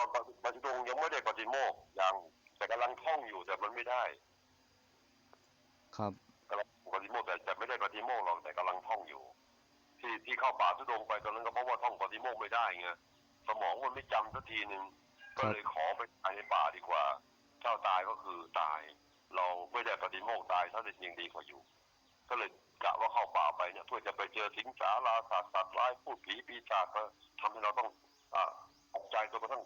อนปฏิปฏิดงค์ยังไม่ได้ปฏิโมกข์ยังแต่กำลังท่องอยู่แต่มันไม่ได้ ครับกำลังปฏิโมกข์แต่แต่ไม่ได้ปฏิโมกข์หรอกแต่กำลังท่องอยู่ ที่ที่เข้าป่าทุดงค์ไปตอนนั้นก็เพราะว่าท่องปฏิโมกข์ไม่ได้ไงสมองมันไม่จำสักทีหนึ่งก็เลยขอไปตายในป่าดีกว่าเจ้าตายก็คือตาย เราไม่ได้ปฏิโมกข์ตายถ้าเป็นยังดีกว่าอยู่ ก็เลยกะว่าเข้าป่าไปเนี่ยเพื่อจะไปเจอสิงสาราสัตว์สัตว์ร้ายพูดผีปีศาจก็ทำให้เราต้องอ่าตกใจจนกระทั่ง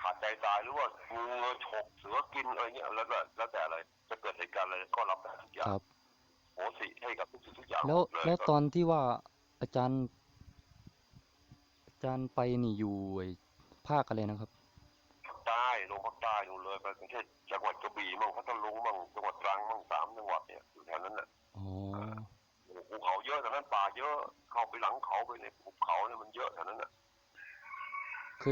ขาดใจตายหรือว่างูเงือฉกเสือกินอะไรเงี้ยแล้วแต่แล้วแต่อะไรจะเกิดเหตุการณ์อะไรก็รับได้ทุกอย่าคงรับ โหสิให้กับทุกสิ่งทุกอย่างแล้วหมดเยแล้วตอนที่ว่าอาจารย์ อาจารย์ไปนี่อยู่ไอ้ภาคอะไรนะครับ ภาคใต้ลงภาคใต้นู่นเลยไปประเทศจังหวัดกระบี่มั่งพัทลุงมั่งจังหวัดตรังมั่งสามจังหวัดเนี่ยอยู่แถวนั้นน่ะอ๋อโอ้โหภูเขาเยอะแต่นั้นป่าเยอะเข้าไปหลังเขาไปในภูเขาเนี่ยมันเยอะแถวนั้นน่ะเค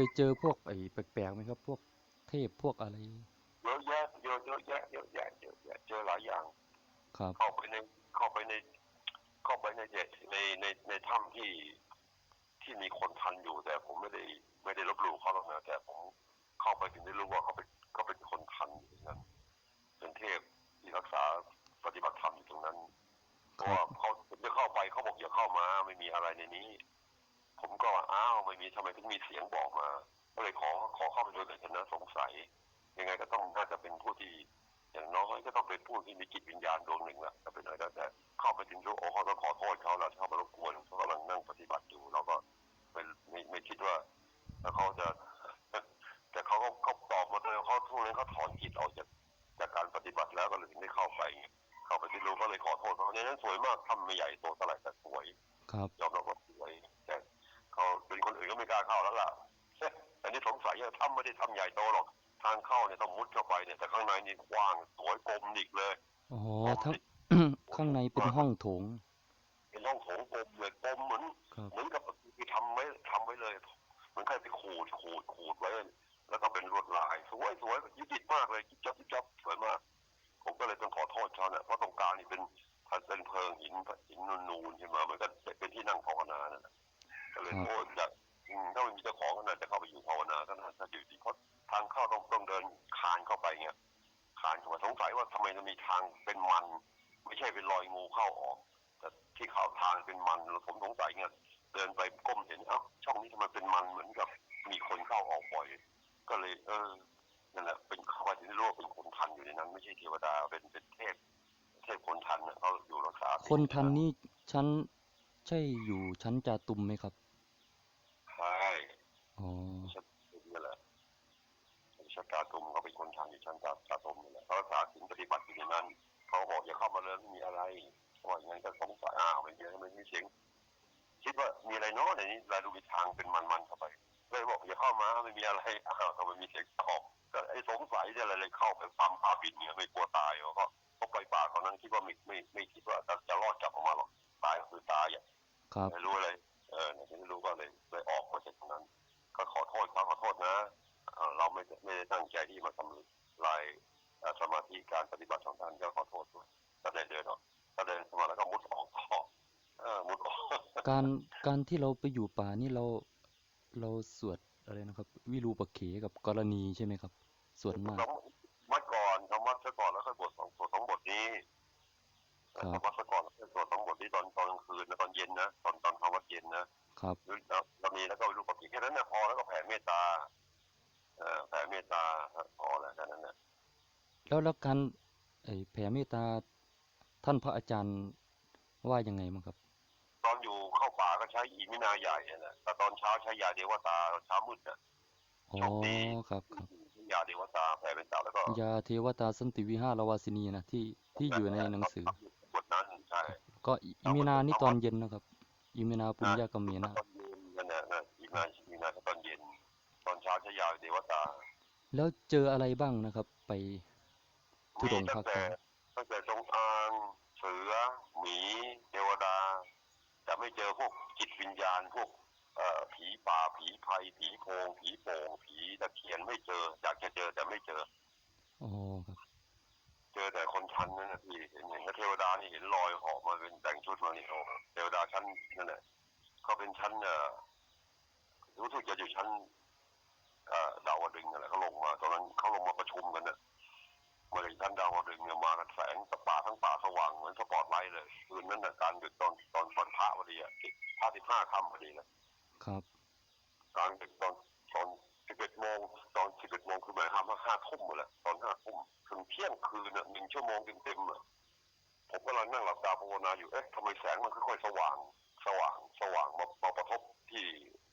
ยเจอพวกไอ้แปลกๆไหมครับ พวกเทพพวกอะไรเยอะแยะเยอะเยอะแยะเยอะแยะเยอะแยะเจอหลายอย่างครับเข้าไปในเข้าไปในเข้าไปในเจในในในถ้ำที่ที่มีคนทันอยู่แต่ผมไม่ได้ไม่ได้ลบหลู่เขาหรอกนะแต่ผมเข้าไปถึงได้รู้ว่าเขาเป็นเขาเป็นคนทันอยู่ตรงนั้นเป็นเทพที่รักษาปฏิบัติธรรมอยู่ตรงนั้นเพคราะรัว่าบเขาผมจะเข้าไปเขาบอกอย่าเข้ามา ไม่มีอะไรในนี้ ผมก็ว่าอ้าวไม่มีทำไมถึงมีเสียงบอกมา ก็เลยขอขอเข้าไปดูหน่อยเถอะนะสงสัย ยังไงก็ต้องน่าจะเป็นผู้ที่อย่างน้อยก็ต้องเป็นผู้ที่มีจิตวิญญาณดวงหนึ่งแหละจะเป็นอะไรก็แต่เข้าไปถึงช่วโอ้เขาต้องขอโทษเขาแล้วที่เขามารบกวนเขากำลังนั่งปฏิบัติอยู่เราก็ไม่ไม่ไม่คิดว่าแล้วเขาจะ แต่เขาก็เขาตอบมาเลยเขาทุกนั้นเขาถอนจิตออกจากจากการปฏิบัติแล้วก็เลยถึงได้เข้าไปไงเข้าไปที่รู้ก็เลยขอโทษเขาในนั้นสวยมากทำไม่ใหญ่โตเท่าไหร่แต่สวยครับยอมรับว่าสวยแต่เขาเป็น คนอื่นก็ไม่กล้าเข้าแล้วล่ะอันนี้สงสัยว่าทำไม่ได้ทำใหญ่โตหรอกทางเข้าเนี่ยต้องมุดเข้าไปเนี่ยแต่ข้างในนี่กว้างสวยกลมดิกเลยอ๋อทั้งข้างในเป็นห้องโถง เป็นห้องโถงกลมเลยกลมเหมือนครับเหมือนกับที่ทำไว้ทำไว้เลยเหมือนใครไปขูดขูดขูดไว้แล้วก็เป็นลวดลายสวยสวยยิบยิบมากเลยยิบจับยิบจับสวยมากผมก็เลยต้องขอโทษเขาเนี่ยเพราะตรงกลางนี่เป็นเป็นเพลิงหินหินนูนๆใช่ไหมเหมือนกับเป็นที่นั่งภาวนานั่นแหละ ก็เลยครับโอ้อยากอืมถ้าไม่มีเจ้าของก็น่าจะเข้าไปอยู่ภาวนาก็น่าจะอยู่ดีเพราะทางเข้าต้องต้องเดินคานเข้าไปเงี้ยคานเข้ามาสงสัยว่าทำไมจะมีทางเป็นมัน ไม่ใช่เป็นรอยงูเข้าออก แต่ที่เข้าทางเป็นมันแล้วผมสงสัยเงี้ยเดินไปก้มเห็นเอ้าช่องนี้ทำไมเป็นมันเหมือนกับมีคนเข้าออกบ่อย ก็เลย เออนั่นแหละเป็นเข้าไปถึงได้รู้ว่าเป็นคนทันอยู่ในนั้น ไม่ใช่เทวดาเป็นเป็นเทพเทพคนทันนะเขาอยู่รักษาศีลคนทันนี่ชั้นใช่อยู่ชั้นจาตุมไหมครับใช่ อ๋อชัดนี่แหละชะตาตุมเขาเป็นคนทันอยู่ชั้นตาตาตุมนี่แหละเขารักษาศีลปฏิบัติอยู่ในนั้นเขาบอกอย่าเข้ามาเลยไม่มีอะไรว่าอย่างนั้นก็สงสัยอ้าวไม่มีอะไรไม่มีเสียงคิดว่ามีอะไรเนาะในนี้เราดูมีทางเป็นมันๆเข้าไปเลยบอกอย่าเข้ามาไม่มีอะไรอ้าวทำไมมีเสียงตอบก็ไอ้สงสัยอะไรเลยเข้าไปปั๊มพาบินเนี่ยไม่กลัวตายหรอกเพราะเขาไปป่าเขานั้นคิดว่าไม่ไม่ไม่คิดว่าจะรอดกลับออกมาหรอกตายคือตายอะครับไม่รู้อะไร ไม่ได้ไม่ได้ตั้งใจที่มาทำลายเอ่อสมาธิการปฏิบัติของท่านก็ขอโทษด้วยก็เลยเดินออกก็เดินเข้ามาแล้วก็มุดออกต่อเออมุดออกการการที่เราไปอยู่ป่านี่เราเราสวดอะไรนะครับ วิรูปกเขกับกรณีใช่ไหมครับส่วนมากวัดก่อนทำวัดซะก่อนแล้วค่อยบวชสองบวชสองบทนี้ครับ แล้วแล้วการไอ้แผ่เมตตาท่านพระอาจารย์ว่ายังไงมั้งครับ ตอนอยู่เข้าป่าก็ใช้อีมินาใหญ่อะนะแต่ตอนเช้าใช้ยาเดวตาตอนเช้ามืดนะอ๋อโชคดีครับครับใช้ยาเดวตาแผ่เมตตาแล้วก็ยาเทวตาสันติวิหารวาสินีนะที่ที่อยู่ในหนังสือบทนั้นใช่ก็อิมินานี่ตอนเย็นนะครับอิมินาปุญญากเมนะตอนเย็นนั่นน่ะนะอีมินาอีมินาก็ตอนเย็น ตอนเช้าใช้ยาเดวตา แล้วเจออะไรบ้างนะครับ ไป ทุดงค์มีภาตั้คงแต่ใต้ตั้งแต่จงอางเสือ หมีเทวดาแต่ไม่เจอพวกจิตวิญญาณพวกเอ่อผีป่าผีภัยผีโพงผีโป่งผีตะเคียนไม่เจออยากจะเจอแต่ไม่เจออ๋อครับเจอแต่คนชั้นนั่นนะพี่เห็นเห็นแล้วเทวดานี่เห็นลอยเหาะมาเป็นแต่งชุดมานี่โอ้เทวดาชั้นนั่นแหละเขาเป็นชั้นเอ่อรู้สึกจะอยู่ชั้นเอ่อดาวดึงส์เขาลงมาประชุมกันนะ มาเลยท่านดาวดึงเนี่ยมากันแสงตะป่าทั้งป่าสว่างเหมือนสปอตไลท์เลยคืนนั้นนะการดึกตอนตอนวันพระพอดีอะพระสิบห้าค่ำพอดีนะครับกลางดึกตอนตอนสิบเอ็ดโมงตอนสิบเอ็ดโมงคือหมายความว่าห้าทุ่มหมดแหละตอนห้าทุ่มถึงเที่ยงคืนอะหนึ่งชั่วโมงเต็มๆอะผมกำลังนั่งหลับตาภาวนาอยู่เอ๊ะทำไมแสงมันค่อยๆสว่างสว่างสว่างมามาประทบที่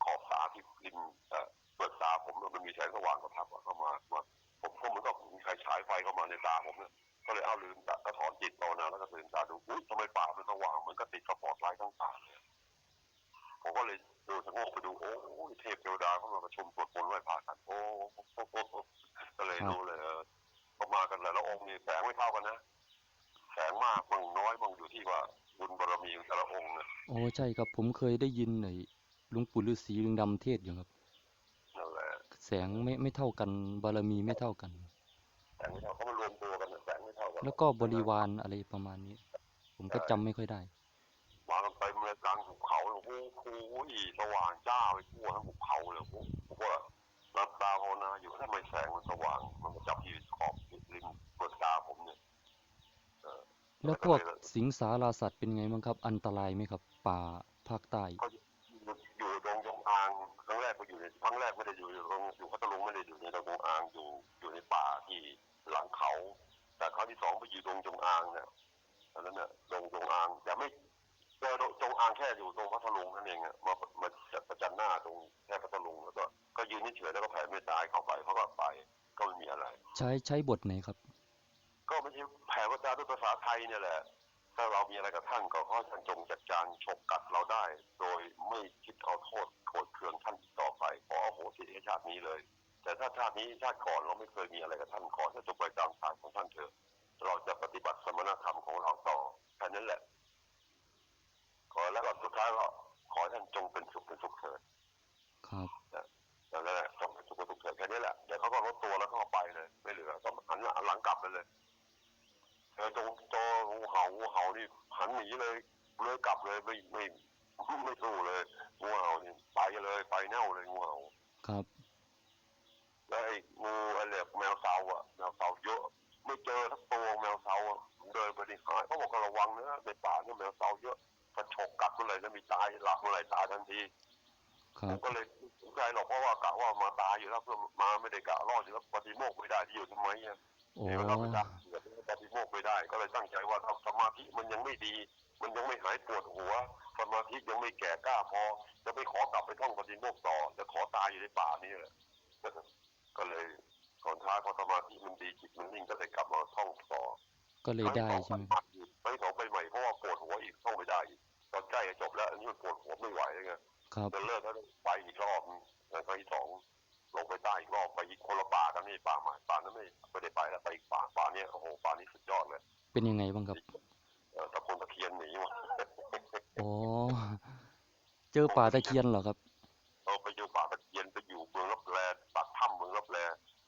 ขอบตาที่ริมเอ่อเปิดตาผมเนี่ยมันมีแสงสว่างกระทับเข้ามามา ผมก็เหมือนกับมีใครฉายไฟเข้ามาในตาผมเนี่ยก็เลยเอาลืมตาก็ถอนจิตภาวนาแล้วก็ตื่นตาดูอุ้ยทำไมป่ามันสว่างเหมือนกับติดสปอตไลท์ทั้งป่าเลยผมก็เลยดูชะโงกไปดูโอ้ยเทพเทวดาเข้ามาประชุมสวดมนต์ไหว้พระกันโอ้ก็เลยรู้เลยเออเขามากันหลายละองค์นี่แสงไม่เท่ากันนะแสงมากบางน้อยบางอยู่ที่ว่าบุญบารมีของแต่ละองค์นะโอ้ใช่ครับผมเคยได้ยินไอ้หลุงปู่ฤาษีลิงดำเทศอยู่ครับ แหละแสงไม่ไม่เท่ากัน บารมีไม่เท่ากันแสงไม่เท่าเขามารวมตัวกันน่ะแสงไม่เท่ากันแล้วก็บริวารอะไรประมาณนี้ ผมก็จำไม่ค่อยได้มากันเต็มเลยกลางหุบเขาเลยโอ้โหสว่างจ้าไปทั่วทั้งหุบเขาเลยโอ้โหผมว่ารับตาภาวนาอยู่ทำไมแสงมันสว่าง มันมาจับที่ขอบริมเปิดตาผมเนี่ยเออแล้วพวกสิงสาราสัตว์เป็นไงบ้างครับ อันตรายไหมครับ ป่าภาคใต้ รั้งแรกไม่ได้อยู่ในดงอยู่พัทลุงไม่ได้อยู่ในดงจงอางอยู่อยู่ในป่าที่หลังเขา แต่ครั้งที่สองไปอยู่ดงจงอางเนี่ยตอนนั้นเนี่ยดงจงอางแต่ไม่เจอดงจงอางแค่อยู่ตรงพัทลุงนั่นเองอะมามาจัดประจันหน้าตรงแค่พัทลุงแล้วก็ก็ยืนเฉยๆแล้วก็แผ่เมตตาให้เข้าไปเขาก็ไปก็ไม่มีอะไร ใช้ใช้บทไหนครับ ก็ไม่ใช่แผ่เมตตาด้วยภาษาไทยเนี่ยแหละ ถ้าเรามีอะไรกับท่านก็ขอให้ท่านจงจัดการฉกกัดเราได้ โดยไม่คิดเอาโทษโกรธเคืองท่านอีกต่อไปขออโหสิให้ชาตินี้เลย แต่ถ้าชาตินี้ชาติก่อนเราไม่เคยมีอะไรกับท่านขอให้จบไปตามทางของท่านเถอะเราจะปฏิบัติสมณธรรมของเราต่อแค่นั้นแหละ ขอแล้วก็สุดท้ายก็ขอให้ท่านจงเป็นสุขเป็นสุขเถิดครับนั่นแหละจงเป็นสุขเป็นสุขเถิดแค่นี้แหละเดี๋ยวเขาก็ลดตัวแล้วเขาก็ไปเลย ไม่เหลือก็หันหลังกลับไปเลยเจอจงโจงู เห่างูเห่านี่หันหนีเลยเลยกลับเลยไม่ไม่ไม่สู้เลยงูเห่านี่ไปเลยไปแน่วเลยงูเห่าครับแล้วไอ้งูอะไรแมวเสาอะแมวเสาเยอะ ไม่เจอทั้งตัวแมวเสาอะผมเดินไปดิหายเขาบอกก็ระวังนะในป่าเนี่ยแมวเสาเยอะถ้าฉกกัดเมื่อไหร่จะมีตายหลับเมื่อไหร่ตายทันทีครัผบมก็เลยสนใจหรอกเพราะว่ากะว่ามาตายอยู่แล้วเพื่อมาไม่ได้กะรอดอยู่แล้วปฏิโมกข์ไม่ได้ที่อยู่ทำไมอะโอ้ เดี๋ยวเราไปดักเดี๋ยวปฏิโมกข์ไม่ได้ ก็เลยตั้งใจว่าถ้าสมาธิมันยังไม่ดี มันยังไม่หายปวดหัว สมาธิยังไม่แก่กล้าพอ จะไม่ขอกลับไปท่องปฏิโมกข์ต่อ จะขอตายอยู่ในป่านี่แหละก็เลยก่อนท้ายพอสมาธิมันดีจิตมันนิ่งก็เลยกลับมาท่องต่อ ก็เลยได้ใช่ไหมครับครั้งที่สองไปใหม่เพราะว่าปวดหัวอีกท่องไม่ได้อีกตอนใกล้จะจบแล้วอันนี้มันปวดหัวไม่ไหวเลยไงครับจะเลิกแล้วไปอีกรอบแล้วครั้งที่สอง ลงไปใต้อีกรอบไปอีกคนละป่ากันนี่ป่าใหม่ป่านั้นไม่ไม่ได้ไปแล้วไปอีกป่าป่าเนี้ยโอ้โหป่านี้สุดยอดเลย เป็นยังไงบ้างครับเออตะคนตะเคียนหนีมาอ๋อเจอป่าตะเคียนเหรอครับเราไปอยู่ป่าตะเคียนไปอยู่เมืองรับแลปากถ้ำเมืองรับแล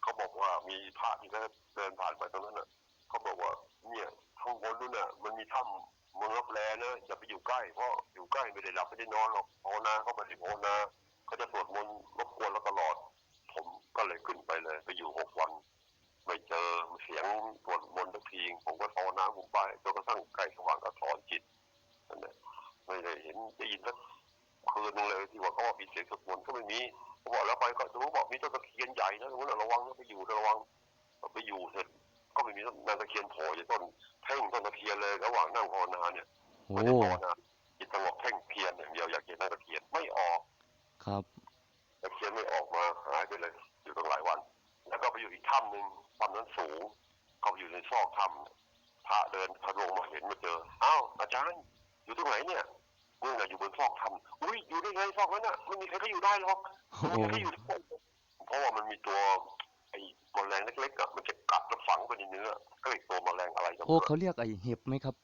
เขาบอกว่ามีพระที่เขาเดินผ่านไปตรงนั้นน่ะเขาบอกว่าเนี่ยข้างบนนู้นน่ะมันมีถ้ำเมืองรับแลนะอย่าไปอยู่ใกล้เพราะอยู่ใกล้ไม่ได้หลับไม่ได้นอนหรอกภาวนาเขาไม่ได้ภาวนาเขาจะสวดมนต์รบกวนเราตลอด ผมก็เลยขึ้นไปเลย ไปอยู่หกวัน ไม่เจอเสียงสวดมนต์สักทีผมก็ภาวนาผมไปจนกระทั่งใกล้สว่างก็ถอนจิตนั่นแหละไม่ได้เห็นได้ยินสักคืนนึงเลยที่ว่าเขาว่ามีเสียงสวดมนต์ก็ไม่มีผมบอกแล้วไปก็รู้บอกมีต้นตะเคียนใหญ่นะตรงนั้นนะระวังไปอยู่ระวังไปอยู่เสร็จก็ไม่มีต้นตะเคียนโผล่อยู่ต้นเพ่งต้นตะเคียนเลยระหว่างนั่งภาวนาเนี่ยไม่ได้ภาวนาจิตสงบเพ่งเพียรอย่างเดียวอยากเห็นนางตะเคียนไม่ออกครับ ตะเคียนไม่ออกมาหายไปเลย อยู่ตั้งหลายวัน แล้วก็ไปอยู่อีกถ้ำหนึ่งถ้ำนั้นสูง เขาไปอยู่ในซอกถ้ำพระเดินพระลงมาเห็นมาเจออ้าวอาจารย์อยู่ตรงไหนเนี่ยนี่น่ะอยู่บนซอกถ้ำอุ้ยอยู่ได้ไงซอกนั้นน่ะไม่มีใครก็อยู่ได้หรอกโอ้ไม่มีใครอยู่ได้เพราะว่ามันมีตัวไอ้แมลงเล็กๆอะมันจะกัดแล้วฝังไปในเนื้อก็เลยตัวแมลงอะไรกันโอ้เขาเรียกไอ้เห็บไหมครับ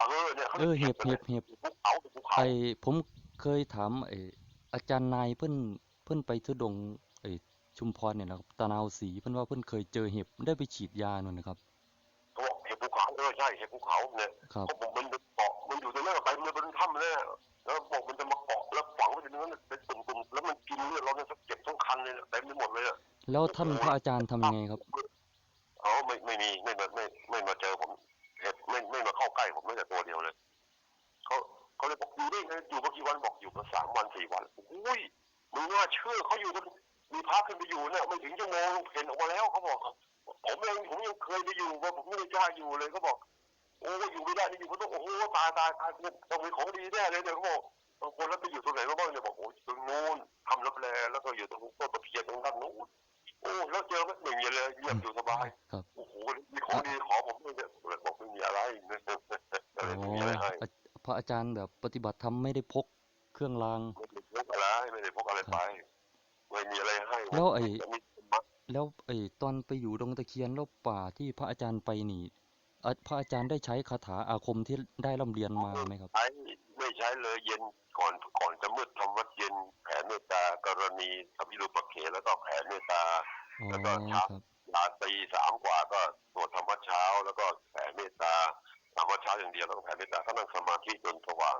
เออเนี่ยขาเออเห็บเห็บเห็บภูเขาภูเขาไอ้ผมเคยถามไอ้อาจารย์นายเพิ่น เพิ่นไปทุดงค์ไอ้ชุมพรเนี่ยนะครับตะนาวศรีเพิ่นว่าเพิ่นเคยเจอเห็บได้ไปฉีดยานั่นนะครับเขาบอกเห็บภูเขาเออใช่เห็บภูเขาเนี่ยครับเขาบอกมันเป็นเกาะมันอยู่ตรงนั้นไปมันเป็นถ้ำเลยแล้วบอกมันจะมาเกาะแล้วฝังไปอยู่ในนั้นน่ะเป็นตุ่มๆแล้วมันกินเลือดเราเนี่ยเจ็บทั้งคันเลยน่ะเต็มไปหมดเลยอะแล้วท่านพระอาจารย์ทำยังไงครับเขาไม่ไม่มีไม่มาไม่ไม่มาเจอผมเห็นไม่ไม่มาเข้าใกล้ผมไม่แต่ตัวเดียวเลยเขาเขาเลยบอกอยู่ได้ไงอยู่มากี่วันบอกอยู่มาสามวันสี่วันอุ้ย มึงน่าเชื่อเขาอยู่กันมีพระขึ้นไปอยู่เนี่ยไม่ถึงชั่วโมงเห็นออกมาแล้วเขาบอก ผมเองผมยังเคยไปอยู่ว่าผมไม่ได้กล้าอยู่เลยเขาบอก โอ้อยู่ไม่ได้นี่อยู่ก็ต้องโอ้โหตายตายตายต้องมีของดีแน่เลยเนี่ยเขาบอกบางคนแล้วไปอยู่ตรงไหนมาบ้างเนี่ยบอกโอ้ยตรงนู้นทำรับแลแล้วก็อยู่ตรงต้นตะเพียนตรงด้านนู้นโอ้แล้วเจอไหมไม่มีเลยเงียบอยู่สบายครับโอ้โหมีของดีขอผมด้วยเนี่ยบอกไม่มีอะไรเนี่ยอะไรอ๋อไม่มีอะไรให้อาพระอาจารย์แบบปฏิบัติธรรมไม่ได้พกเครื่องราง ไม่ได้พกอะไรไม่ได้พกอะไรไปไม่มีอะไรให้แล้วไอ้จะมีธรรมะแล้วไอ้ตอนไปอยู่ดงตะเคียนแล้วป่าที่พระอาจารย์ไปนี่อะพระอาจารย์ได้ใช้คาถาอาคมที่ได้ร่ำเรียนมาไหมครับใช้ไม่ใช้เลยเย็นก่อนก่อนจะมืดทำวัดเย็นแผ่เมตตากรณีทำพิรุปเขแล้วก็แผ่เมตตาอ๋อแล้วก็คเช้ารับลาตีสามกว่าก็สวดธรรมวัดเช้า แล้วก็แผ่เมตตาธรรมวัดเช้าอย่างเดียวแล้วก็แผ่เมตตาก็นั่งสมาธิจนสว่าง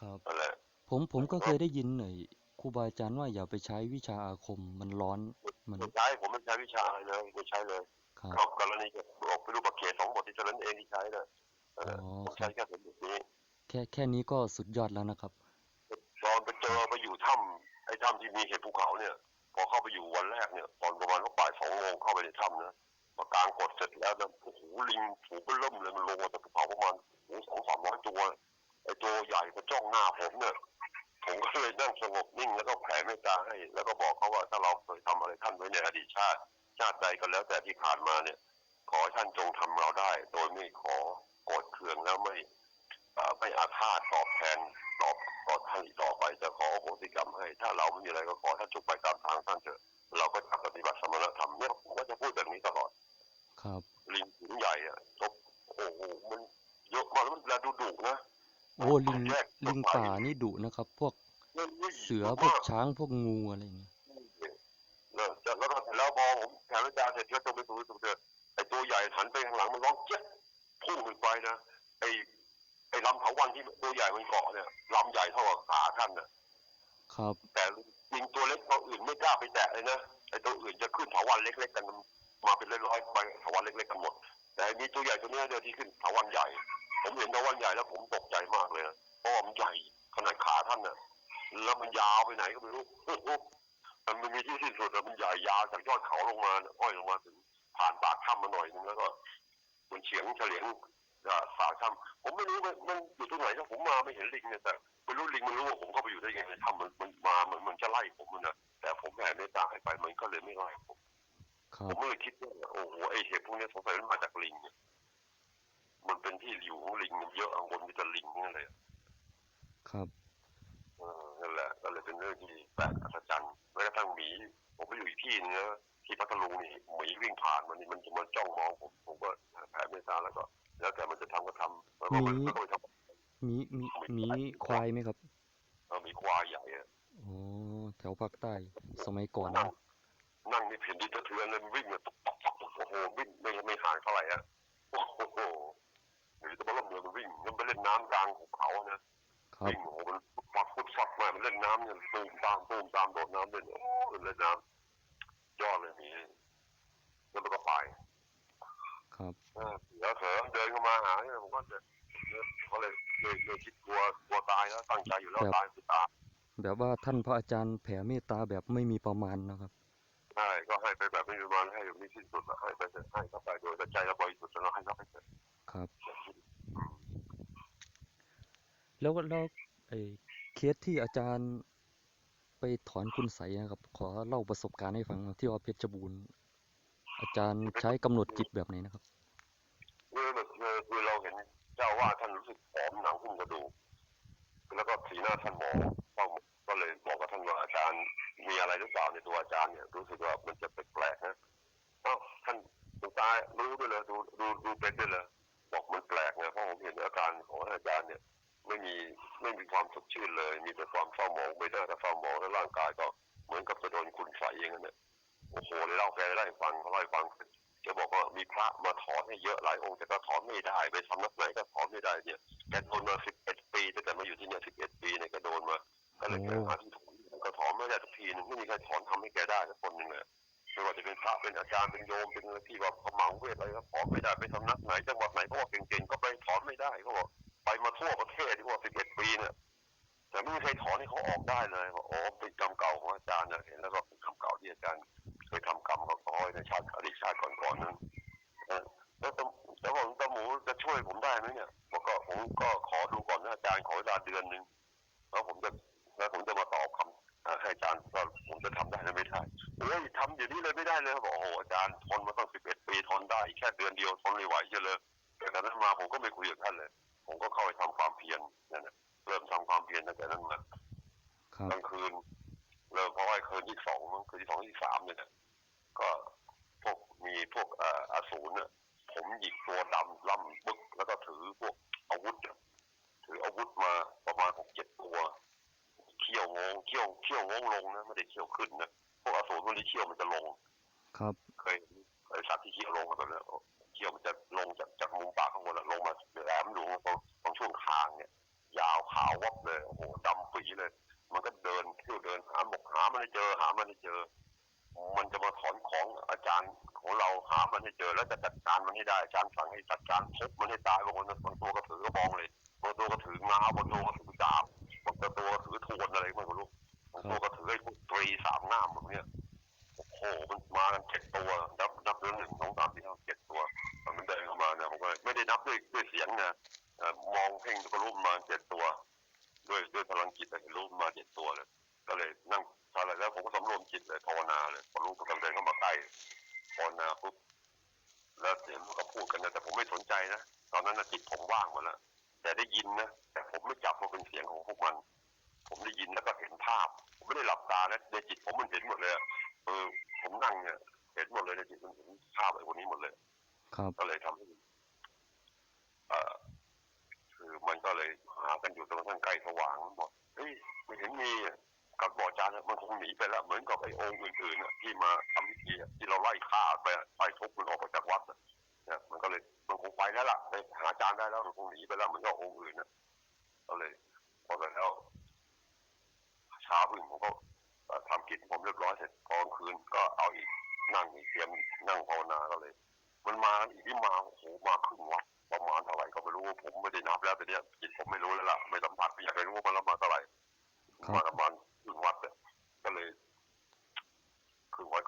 ครับนั่นแหละผมผมก็เคยได้ยินหน่อย ครูบาอาจารย์ว่าอย่าไปใช้วิชาอาคมมันร้อนมันไม่ใช้ผมไม่ใช้วิชาอะไรเลยไม่ใช้เลยครับก็กรณีกับบอกพิรุปเขสองบทที่เท่านั้นเองที่ใช้นะนั่นแหละอ๋อผมครัใช้บแค่สองบทนี้แค่แค่นี้ก็สุดยอดแล้วนะครับตอนไปเจอไปอยู่ถ้ำไอ้ถ้ำที่มีเห็ดภูเขาเนี่ย พอเข้าไปอยู่วันแรกเนี่ย ตอนประมาณว่าบ่ายสองโมงเข้าไปในถ้ำนะพอกลางกดเสร็จแล้วนะโอ้โหลิงถูกเริ่มเลยมันลงมาจากภูเขาประมาณโอ้โหสองสามร้อยตัวไอ้ตัวใหญ่ก็จ้องหน้าผมเนี่ย ผมก็เลยนั่งสงบนิ่งแล้วก็แผ่เมตตาให้ แล้วก็บอกเขาว่าถ้าเราเคยทำอะไรท่านไว้ในอดีตชาติ ชาติใดก็แล้วแต่ที่ผ่านมาเนี่ย ขอให้ท่านจงทำเราได้ โดยไม่ขอโกรธเคืองแล้วไม่เอ่อไม่อาฆาตตอบแทนตอบต่อท่านอีกต่อไปจะขออโหสิกรรมให้ ถ้าเราไม่มีอะไรก็ขอท่านจงไปตามทางท่านเถอะเราก็จะปฏิบัติสมณธรรมเนี่ยผมก็จะพูดแบบนี้ตลอด ครับ ลิงถุงใหญ่อะทบโอ้โหมันเยอะมากแล้วมันแลดูดุนะ โอ้ลิงแยกลิงป่านี่ดุนะครับ พวกมันเสือดุพวกมากช้างพวกงูอะไรอย่างเงี้ยแล้วจากแล้วก็เสร็จแล้วพอผมแผ่เมตตาเสร็จก็จงไปสู่สุคติไอ้ตัวใหญ่หันไปข้างหลังมันร้องเจ๊ยบพุ่งขึ้นไปนะไอ้ไอ้ลำเถาวันที่ตัวใหญ่มันเกาะเนี่ยลำใหญ่เท่ากับขาท่านนะครับ แต่ลิงตัวเล็กตัวอื่นไม่กล้าไปแตะเลยนะไอ้ตัวอื่นจะขึ้นเถาวันเล็ก ๆ กันมาเป็นร้อยๆใบเถาวันเล็ก ๆ กันหมดแต่อันนี้ตัวใหญ่ตัวเนี้ยเดียวที่ขึ้นเถาวันใหญ่ ผมเห็นเถาวันใหญ่แล้วผมตกใจมากเลยนะเพราะว่ามันใหญ่ขนาดขาท่านน่ะ แล้วมันยาวไปไหนก็ไม่รู้มันไม่มีที่สิ้นสุดอะมันใหญ่ยาวจากยอดเขาลงมาเนี่ยห้อยลงมาถึงผ่านปากถ้ำมาหน่อยนึงแล้วก็มันเฉียงเฉลียงจากปากถ้ำผมไม่รู้มันมันอยู่ตรงไหนถ้าผมมาไม่เห็นลิงเนี่ยแต่ไม่รู้ลิงมันรู้ว่าผมเข้าไปอยู่ได้ยังไงในถ้ำมันมันมาเหมือนมันจะไล่ผมมันนะแต่ผมแผ่เมตตาให้ไปมันก็เลยไม่ไล่ผมครัผบมไม่เลยคิดว่าโอ้โหไอเห็บพวกนี้สงสัยมันมาจากลิงเนี่ย มันเป็นที่อยู่ของลิงมันเยอะอังบนมีแต่ลิงนั่นเลยครับเออนั่นแหละก็เลยเป็นเรื่องที่แปลกอัศจรรย์แม้กระทั่งหมีผมไปอยู่อีกที่นึงนะที่พัทลุงนี่หมีวิ่งผ่านมันนี่มันจะมาจ้องมองผมผมก็แผ่เมตตาแล้วก็ แล้วแต่มันจะทำก็ทำแล้วก็มันหมีแล้วก็ไปทำมีมีมีควายไหมครับเออหมีควายใหญ่อะอ๋อแถวภาคใต้สมัยก่อนนั่นะงนั่งในแผ่นดินสะเทือนเครับวิ่งโอ้โหมันฟัดฟุดฟัดมามันเล่นน้ำเนี่ยตูมตามตูมตามโดดน้ำเล่นโอ้เล่นน้ำยอดเลยหมีแล้วมันก็ไปครับเออเสือเขินเดินเข้ามาหาเนี่ยผมก็จะก็เลยเลยเลยคิดกลัวกลัวตายแล้วตั้งใจอยู่แล้วตายคือตายแบบว่าท่านพระอาจารย์แผ่เมตตาแบบไม่มีประมาณนะครับ แล้วแล้วไอ้เคสที่อาจารย์ไปถอนคุณไสนะครับ ขอเล่าประสบการณ์ให้ฟังน่อยที่ว่าเพชรบูรณ์อาจารย์ใช้กำหนดจิตแบบไหนนะครับเมื่อแบบคือคือเราเห็นเจ้าว่าท่านรู้สึกผอมหนังหุ้มกระดูกแล้วก็สีหน้าท่านหมองต้องก็เลยบอกกับท่านว่าอาจารย์มีอะไรหรือเปล่าในตัวอาจารย์เนี่ยรู้สึกว่ามันจะแปลกๆนะเอ้าท่านดวงตารู้ด้วยเลยดูดูดูเป็นด้วยเลยบอกมันแปลกนะเพราะผมเห็นอาการของอาจารย์เนี่ย ไม่มีไม่มีความสดชื่นเลย มีแต่ความเศร้าหมองไม่ได้แต่เศร้าหมองแล้วร่างกายก็เหมือนกับจะโดนคุณใส่อย่างนั้นเนี่ยโอ้โหเลยเล่าแกได้ฟังเขาเล่าให้ฟังแกบอกว่ามีพระมาถอนให้เยอะหลายองค์แต่ก็ถอนไม่ได้ไปสำนักไหนก็ถอนไม่ได้เนี่ยแกโดนมาสิบเอ็ดปีตั้งแต่มาอยู่ที่เนี่ยสิบเอ็ดปีเนี่ยแกโดนมาก็เลยโอ้ไปหาที่ถอนก็ถอนไม่ได้สักทีนึงไม่มีใครถอนทำให้แกได้สักคนหนึ่งเลยไม่ว่าจะเป็นพระเป็นอาจารย์เป็นโยมเป็นอะไรที่ว่าเขาเหมาเวทอะไรก็ถอนไม่ได้ไปสำนักไหนจังหวัดไหนเขาบอกเก่งๆก็ นนะพวกอสูรพวกนี้เขี้ยวมันจะลง ครับ เคยเคยสัตว์ที่เขี้ยวลงมาตัวเนี้ยเขี้ยวมันจะลงจากจากมุมปากข้างบนอะลงมาแหลมหลวงตรงตรงช่วงคางเนี่ย ยาวขาววับเลยโอ้โหดำปีเลย มันก็เดินเที่ยวเดินหาบอกหามันให้เจอหามันให้เจอ มันจะมาถอนของอาจารย์ของเราหามันให้เจอ แล้วจะจัดการมันให้ได้อาจารย์สั่งให้จัดการทุบมันให้ตายบางคนบางตัวก็ถือกระบองเลยบางตัวก็ถือง้าวบางตัวก็ถือดาบบางตัวก็ถือทวนอะไรไม่รู้ามง่ามแบบเนี้ยโอ้โหมันมากันเจ็ดตัว นับนับเดือนหนึ่งสองสามสี่ห้าเจ็ดตัวมันเดินเข้ามาเนี่ยผมก็ไม่ได้นับด้วยด้วยเสียงนะมองเพ่งก็รูประมาเจ็ดตัว ด้วยด้วยพลังจิตแต่เห็นรู้มาเจ็ดตัวเลย ก็เลยนั่งอะไรแล้วผมก็สำรวมจิตเลยภาวนาเลยพอรู้กำลังเดินเข้ามาใกล้ภาวนาปุ๊บแล้วเสียงมันก็พูดกันนะแต่ผมไม่สนใจนะตอนนั้นนะจิตผมว่างหมดแล้วแต่ได้ยินนะแต่ผมไม่จับว่าเป็นเสียงของพวกมัน ผมได้ยินแล้วก็เห็นภาพ ผมไม่ได้หลับตานะในจิตผมมันเห็นหมดเลยอะเออผมนั่งเนี่ยเห็นหมดเลยในจิตมันเห็นภาพไอ้คนนี้หมดเลย ครับก็เลยทำให้เอ่อคือมันก็เลยหากันอยู่จนกระทั่งใกล้สว่างบอกเฮ้ยไม่เห็นมีอะกับบอกอาจารย์อะมันคงหนีไปแล้วเหมือนกับไอ้องค์อื่นๆอะที่มาทำพิธีอะที่เราไล่ฆ่าไปอะไล่ทุบมันออกไปจากวัดอะเนี่ยมันก็เลยมันคงไปแล้วล่ะไปหาอาจารย์ได้แล้วมันคงหนีไปแล้วเหมือนกับองค์อื่นอะก็เลยพอไปแล้ว เช้าพึ่งผมก็เอ่อทำกิจผมเรียบร้อยเสร็จพอกลางคืนก็เอาอีกนั่งอีกเตรียมนั่งภาวนาก็เลย มันมาอีกที่มาโอ้โหมาครึ่งวัดประมาณเท่าไหร่ก็ไม่รู้ผมไม่ได้นับแล้วแต่เนี้ยจิตผมไม่รู้แล้วล่ะไม่สัมผัสไม่อยากไปรู้ว่ามันละมาเท่าไหร่ครับมาประมาณครึ่งวัดเนี่ยก็เลยครึ่งวัด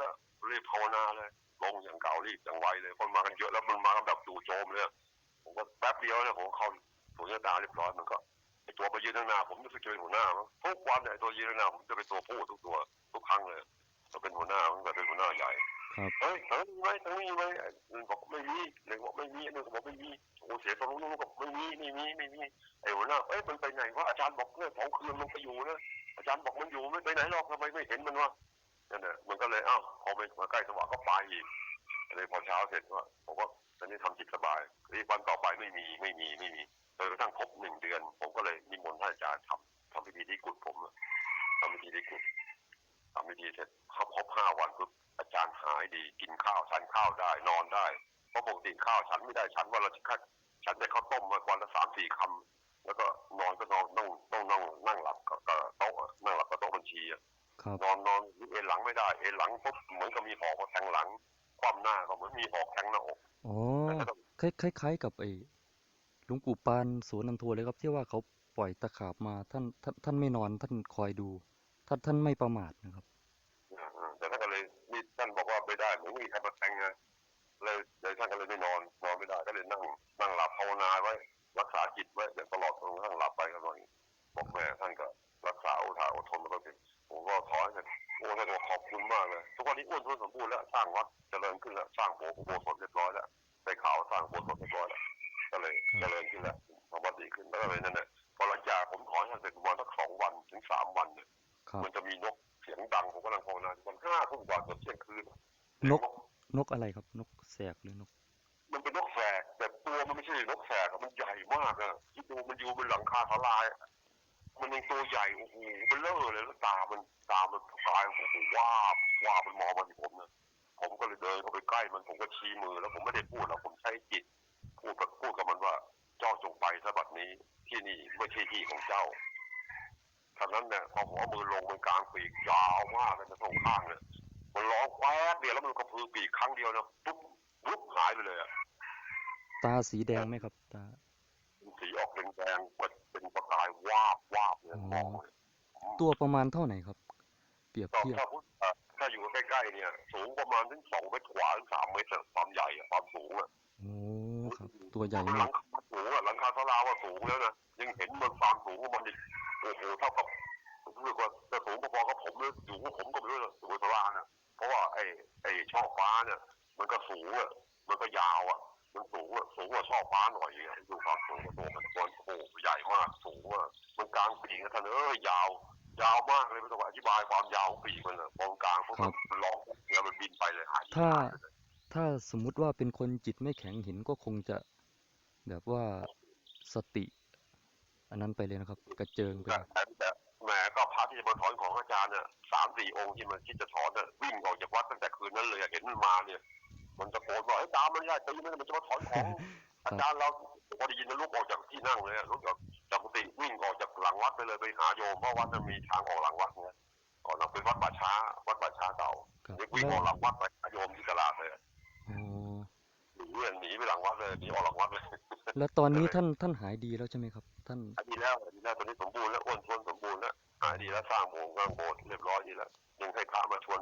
ก็รู้แล้วรีบภาวนาเลยลงอย่างเก่ารีบอย่างไวเลยคนมากันเยอะแล้วมันมากันแบบจู่โจมเลยผมก็แป๊บเดียวเนี่ยผมก็เข้าสุญญตาเรียบร้อยมันก็ไอตัวไปยืนข้างหน้า ผมจะไปเจอหัวหน้ามั้งทุกวันเนี่ยไอ้ตัวยืนข้างหน้าผมจะเป็นตัวผู้ทุกตัวทุกครั้งเลยจะเป็นหัวหน้ามันก็เป็นหัวหน้าใหญ่ครับเฮ้ยทางนี้ไหมทางนี้ไหมไอ้หนึ่งบอกไม่มีหนึ่งบอกไม่มีหนึ่งบอกไม่มีโอ้เสียตรงนู้นบอกไม่มีไม่มีไม่มีไอ้หัวหน้าเอ้ยมันไปไหนวะอาจารย์บอกเนี่ยสองคืนมันไปอยู่นะอาจารย์บอกมันอยู่ไม่ไปไหนหรอกทำไมไม่เห็นมันวะ นั่นแหละมันก็เลยอ้าวพอไปมาใกล้สว่างก็ไปอีกเลยพอเช้าเสร็จว่าผมก็ตอนนี้ทำจิตสบายอีกวันต่อไปไม่มีไม่มีไม่มีจนกระทั่งครบหนึ่งเดือน ผมก็เลยนิมนต์ท่านอาจารย์ทำทำพิธีที่กุดผมอะทำพิธีที่กุดทำพิธีเสร็จครบครบห้าวันปุ๊บอาจารย์หายดีกินข้าวฉันข้าวได้นอนได้เพราะปกติข้าวฉันไม่ได้ฉันวันละแค่ฉันได้ข้าวต้มมาวันละสามสี่คำแล้วก็ นอนนอนเอนหลังไม่ได้เอนหลังปุ๊บเหมือนกับมีหอกมาแทงหลัง ความหน้าก็เหมือนมีหอกแทงหน้าอกอ๋อแต่ก็ต้องคล้ายคล้ายๆกับไอ้หลวงปู่ปานสวนนันทัวเลยครับที่ว่าเขาปล่อยตะขาบมาท่านท่านท่านไม่นอนท่านคอยดู ท่านท่านไม่ประมาทนะครับ นกอะไรครับ นกแสกหรือนก มันเป็นนกแสกแต่ตัวมันไม่ใช่นกแสกอะมันใหญ่มากอะที่ดูมันอยู่บนหลังคาทลายอะมันยังตัวใหญ่โอ้โหมันเล่อเลยแล้วตามันตามันตายโอ้โหวาบวาบมันมองมาที่ผมนะผมก็เลยเดินเข้าไปใกล้มันผมก็ชี้มือ แล้วผมไม่ได้พูดหรอกผมใช้จิต พูดกับพูดกับมันว่าเจ้าจงไปซะบัดนี้ที่นี่ไม่ใช่ที่ของเจ้าท่านั้นเนี่ยพอหัวมือลงมันกลางปีกยาวมากเลยนะสองข้างเนี่ย มันร้องแป๊บเดียวแล้วมันกระพือปีกครั้งเดียวนะปุ๊บปุ๊บหายไปเลยอะตาสีแดงไหมครับตาเป็นสีออกแดงๆเป็นเป็นประกายวาบวาบเนี่ยอ๋อมองเลยตัวประมาณเท่าไหร่ครับ เปรียบก็เทียบถ้าพูดเอ่อถ้าอยู่ใกล้ๆเนี่ย สูงประมาณถึงสองเมตรกว่าถึงสามเมตรอะความใหญ่อะความสูงอะโอ้ครับตัวใหญ่หลัมากงคาสูงอะหลังคาศาลาว่าสูงแล้วนะยังเห็นมันความสูงของมันอีกโอ้โหเท่ากับ รู้สึกว่าจะสูงพอๆกับผมเลยอยู่กับผมก็ไม่รู้เลยสูงศาลาเนี่ยเพราะว่าไอ้ไอ้ช่อฟ้าเนี่ย มันก็สูงอะมันก็ยาวอะมันสูงอะสูงกว่าช่อฟ้าหน่อยอะดูความสูงของตัวมันมันโอ้โหใหญ่มากสูงอะมันกลางปีกนะท่านเอ้ยยาวยาวมากเลยไม่ต้องอธิบายความยาวของปีกมันอะมองกลางปุ๊บครับมันร้องปุ๊บเนี่ยมันบินไปเลยหายถ้าถ้าสมมุติว่าเป็นคนจิตไม่แข็งเห็นก็คงจะแบบว่าสติ อันนั้นไปเลยนะครับ กระเจิงไปแต่เลยแต่แต่แหมก็พระที่ จะมาถอนของอาจารย์เนี่ยสามสี่องค์ที่มันคิดจะถอนเนี่ยวิ่งออกจากวัดตั้งแต่คืนนั้นเลยอะเห็นมันมาเนี่ย มันตะโกนว่าเฮ้ยตามมันได้ตีมันมันจะมาถอนของ อาจารย์เราพอได้ยินมันลุกออกจากที่นั่งเลยอะลุกออกจากกุฏิวิ่งออกจากหลังวัดไปเลยไปหาโยมเพราะวัดมันมีทางออกหลังวัดเนี่ยก่อนเราเป็นวัดป่าช้า วัดป่าช้าเก่าครับเด็กวิ่งแล้อวอกหลังวัดไปหาโยมที่ตลาดเลยอ๋อหนีเลยหนีไปหลังวัดเลยหนีออกหลังวัดเลยแล้วตอนนี้ท่านท่านหายดีแล้วใช่ไหมครับ ท่านหายดีแล้วหายดีแล้วตอนนี้สมบูรณ์แล้วอ้วน ดีแล้วสร้างโบสถ์สร้างโบสถ์เรียบร้อยดีแล้วยังให้พระมาชวน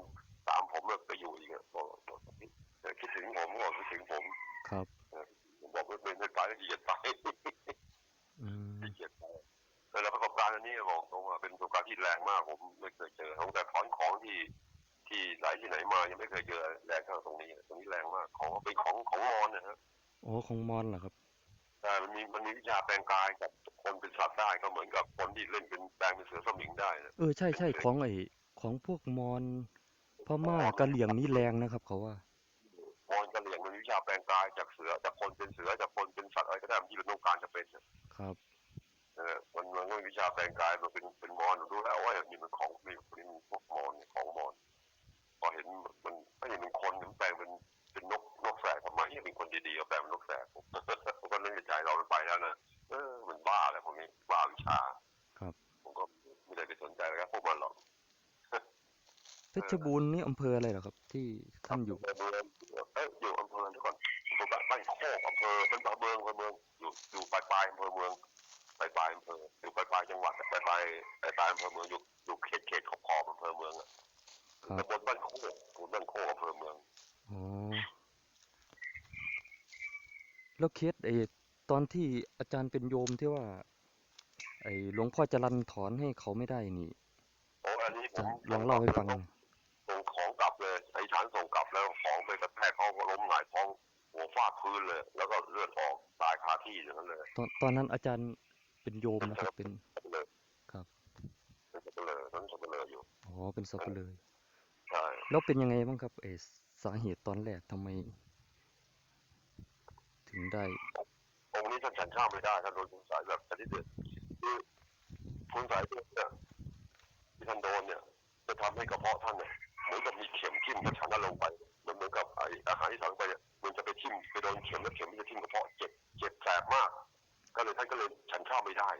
ตามผมไปอยู่อีกอะบอกบอกเดี๋ยคิดถึงผมบอกคิดถึงผมครับผมบอกไม่เป็นไม่ไปขี้เกียจไปอืมขี้เกียจไปแต่ประสบการณ์อันนี้บอกตรงว่าเป็นประสบการณ์ที่แรงมากผมไม่เคยเจอตั้งแต่ถอนของที่ที่ไหนที่ไหนมายังไม่เคยเจอแรงเท่าตรงนี้ ตรงนี้แรงมากของเป็นของของมอญนะฮะโอ้ของมอนเหรอครับแต่มันมีมันมีวิชาแปลงกายกับ สัตว์ได้ก็เหมือนกับคนที่เล่นเป็นแปลงเป็นเสือสมิงได้นะเออใช่ใช่ของไอของพวกมอนพม่ากะเหลี่ยงนี่แรงนะครับ เขาว่า มอนกระเหลี่ยงมันมีวิชาแปลงกายจากเสือจากคนเป็นเสือจากคนเป็นสัตว์อะไรก็ได้ที่เราต้องการจะเป็นเนี่ยครับเออมันมันก็มีวิชาแปลงกายมันเป็นเป็นมอนดูแล้วว่านี่มันของนี่นี่มันพวกมอนเนี่ยของมอนพอเห็นมันไม่เห็นเป็นคนมันแปลงเป็นเป็นนกนกแสกทำไมเป็นคนดีๆเอาแปลงเป็นนกแสกผมก็นึกในใจเราไปแล้วนะเออมันบ้าอะไรพวกนี้บ้าวิชา ครับ ผมก็ไม่ได้ไปสนใจแล้วพวกมันหรอก เพ ชรบูรณ์นี่อำเภออะไรเหรอครับ ที่ท่านอยู่เภอเมืองเอ้ยอยู่อำเภอเดี๋ยวก่อนอำเภอบ้านโคกอำเภอเป็นอำเภอเมืองอำเภอเมืองอยู่อยู่ปลายปลายๆอำเภอเมืองปลายปลายๆอำเภออยู่ปลายปลายๆจังหวัดปลายปลายปลายปลายๆอำเภอเมืองอยู่อยู่เขตเขตขอบขอบอำเภอเมืองอะครับ ตำบลบ้านโคกตำบลบ้านโคกอำเภอเมือง อ๋อแล้วเคสไอ้ตอนที่อาจารย์เป็นโยมที่ว่า ไอ้หลวงพ่อจรันถอนให้เขาไม่ได้นี่ โอ้อันนี้ผมลองเล่าให้ฟังหน่อย แล้วก็เลือดออกตายคาที่อย่างนั้นเลยตอนตอนนั้นอาจารย์เป็นโยมนะครับเป็นสับเลยครับเป็นสับเลยตอนนั้นสับเลยอยู่อ๋อเป็นสับเลยใช่แล้วเป็นยังไงบ้างครับไอสาเหตุตอนแรกทำไม ถึงได้องค์นี้ท่านฉันข้ามไม่ได้ท่านโดนคุณสายแบบชนิดเด็ดคือคุณสายเนี่ยที่ท่านโดนเนี่ย จะทำให้กระเพาะท่านเนี่ยเหมือนกับมีเข็มทิ่มถ้าฉันนั้นลงไป มันเหมือนกับไออาหารที่ฉันไปเนี่ยมันจะไปทิ่มไปโดนเข็มแล้วเข็มมันจะทิ่มกระเพาะเจ็บเจ็บแสบมาก ก็เลยท่านก็เลยฉันข้ามไม่ได้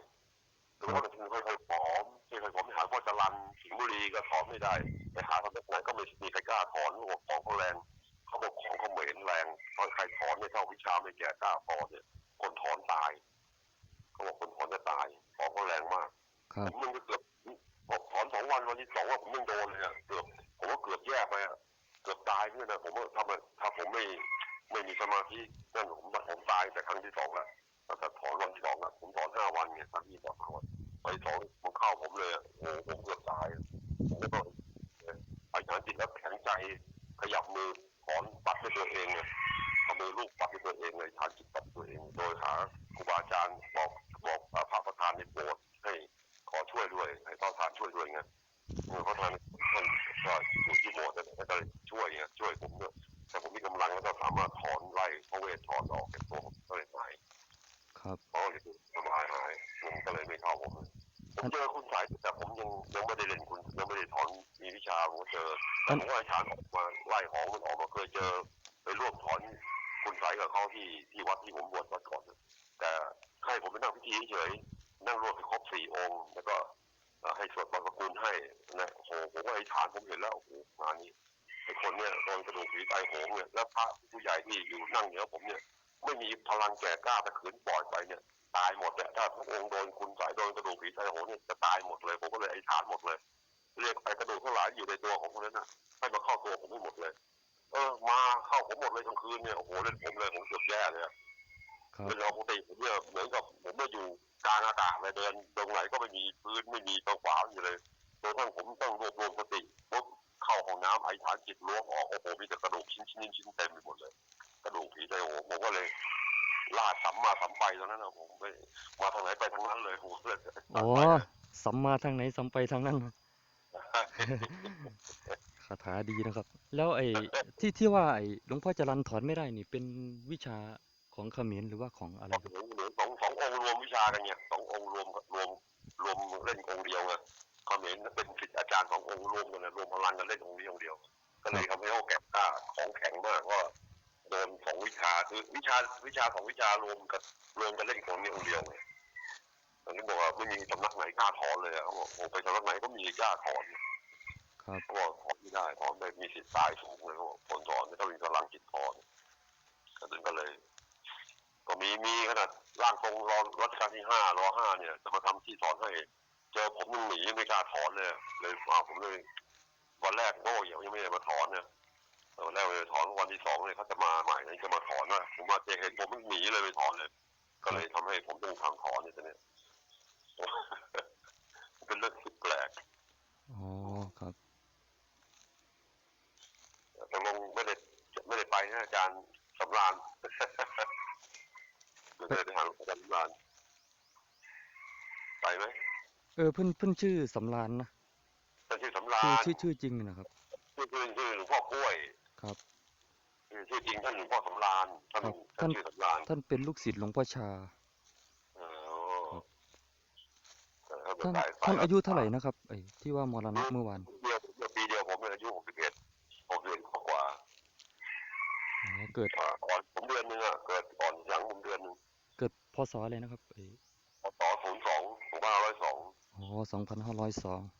หรือว่ามันค่อยๆผอมค่อยๆผอมไปหาพ่อจรันสิงห์บุรีก็ถอนไม่ได้ไปหาทำแบบไหนก็ไม่มีใครกล้าถอนเขาบอกของเขาแรงเขาบอกของเขาเหม็นแรงเพราะใครถอนเนี่ยเท่าวิชาไม่แก่กล้าพอเนี่ย คนถอนตายเขาบอกคนถอนจะตายของเขาแรงมากครับผมยังเกือบบอกถอนสองวันวันที่สองว่าผมยังโดนเลยอะเกือบผมว่าเกือบแย่ไปอะเกือบตายเนี่ยนะผมว่าถ้ามันถ้าผมไม่ไม่มีสมาธินั่นผมผมตายายแต่ครั้งที่สองแล้วตั้งแต่ถอนวันที่สองล้วผมถอนห้าวันไงครั้งที่สองห้าวันไปสองมันเข้าผมเลยโอ้ผมเกือบตายผมก็ไอ้ฐานจิตแล้วแข็งใจขยับมือถอนปัดด้ตัวเองเลยเอามือลูกปัดด้ตัวเองเลยฐานจิตปัดตัวเอง โดยหาครูบาอาจารย์บอกบอกเอ่อพระประธานในโบสถ์ให้ขอช่วยด้วยให้พระประธานช่วยด้วยไงเออพระประธาน ท่านก็อยู่ที่โบสถ์นั่นแหละก็เลยช่วยไงช่วยผมด้วยแต่ผมมีกำลังแล้วก็สามารถถอนไล่พระเวทถอนออกจากตัวผมก็เลยหายครับ เพราะเลยสบายหายมันก็เลยไม่เข้าผมเลยผมเจอคุณสายแต่ผมยังยังไม่ได้เล่นคุณยังไม่ได้ถอนมีวิชาผมก็เจอแต่ผมว่าไอ้ฐานออกมาไล่ของมันออกมาเคยเจอไปร่วมถอนคุณสายกับเขาที่ที่วัดที่ผมบวชวัดก่อนนะแต่ให้ผมไปนั่งพิธีเฉยๆนั่งรวมไปครบสี่องค์ แล้วก็เอ่อ ให้สวดบางสกุลให้นะโอ้โหผมว่าไอ้ฐานผมเห็นแล้วโอ้โหงานนี้ไอ้คนเนี่ยโดนกระดูกผีตายโหงเนี่ยแล้วพระผู้ใหญ่ที่อยู่นั่งเหนือผมเนี่ย ไม่มีพลังแก่กล้าถ้าขืนปล่อยไปเนี่ย ตายหมดเนี่ยถ้าพระองค์โดนคุณสายโดนกระดูกผีตายโหงเนี่ยจะตายหมดเลยผมก็เลยไอ้ฐานหมดเลย เรียกไปกระดูกทั้งหลายอยู่ในตัวของคนนั้นน่ะให้มาเข้าตัวผมให้หมดเลย เออ มาเข้าผมหมดเลยกลางคืนเนี่ยโอ้โหเล่นผมเลยผมเกือบแย่เลยอะครับเป็นปกติผมเนี่ยเหมือนกับผมไม่อยู่ กลางอากาศเลยเดินตรงไหนก็ไม่มีพื้นไม่มีตรงขวางอยู่เลยจนกระทั่งผมต้องรวบรวมสติปุ๊บเข้าห้องน้ำไอ้ฐานจิตล้วงออกโอ้โหมีแต่กระดูกชิ้นชิ้นชิ้นเต็มไปหมดเลย กระดูกผีไตโหงผมก็เลยลาดสัมมาสัมไปตอนนั้นนะผมไม่มาทางไหนไปทางนั้นเลยผมก็เลยอ๋อสัมมาทางไหนสัมไปทางนั้นคาถาดีนะครับ แล้วไอ้ที่ที่ว่าไอ้หลวงพ่อจรันถอนไม่ได้นี่เป็นวิชาของเขมรหรือว่าของอะไรครับากันเนี่ยสององค์รวมรวมรวมเล่นองค์เดียวไงเขาเห็นเป็นศิษย์อาจารย์สององค์รวมกันนะรวมพลังกันเล่นองค์นี้องค์เดียว ก็เลยทำให้เขาแก็บกล้าของแข็งมากว่าโดนสองวิชาคือวิชาวิชาสองวิชารวมกันรวมกันเล่นของนี้องค์เดียวไงตอนนี้บอกว่าไม่มีสำนักไหนกล้าถอนเลยอะเขาบอกโอ้ไปสำนักไหนก็มีกล้าถอนครับเขาบอกถอนไม่ได้ถอนไม่มีสิทธิ์ตายสูงเลยเขาบอกคนถอนไม่ต้องมีพลังจิตถอนก็เลย ก็เลยก็มีมีขนาดร่างทรงรอรัชกาลที่ห้ารอห้าเนี่ย จะมาทำที่ถอนให้ เจอผมยังหนีไม่กล้าถอนเลยเลยอ้าวผมเลย วันแรกโง่ยังยังไม่ได้มาถอนเนี่ยเออวันแรกเลยถอนวันที่สองเลยเขาจะมาใหม่นี่จะมาถอนว่าผมมาเจอเห็นผมมันหนีเลยไปถอนเลย ก็เลยทำให้ผมต้องทำถอนเนี่ยตอนเนี้ยเป็นเรื่องที่แปลกอ๋อครับแต่ลงไม่ได้ไม่ได้ไปนะอาจารย์สำราญ ไม่ได้ไปหาอาจารย์สำราญไปไหม เออเพิ่นเพิ่นชื่อสำรานนะแต่ชื่อสำราชื่อญชื่อชื่อจริงนะครับ ชื่อชื่อชื่อหลวงพ่อกล้วยครับ ชื่อชื่อจริงท่านหลวงพ่อสำราญท่านครับท่านชื่อสำราญท่านเป็นลูกศิษย์หลวงพ่อชา เออครับเออท่านสายสท่านอายุเท่าไหร่นะครับไอ้ที่ว่ามรณะเมื่อวานเดียวเดียวปีเดียวผมเนี่ยอายุหกสิบเอ็ดหกเดือนกว่าอ๋อเกิดๆอ่าก่อนผมเดือนหนึงอะเกิดก่อนหลังผมเดือนหนึงเกิดพศอะไรนะครับไอ้ 2502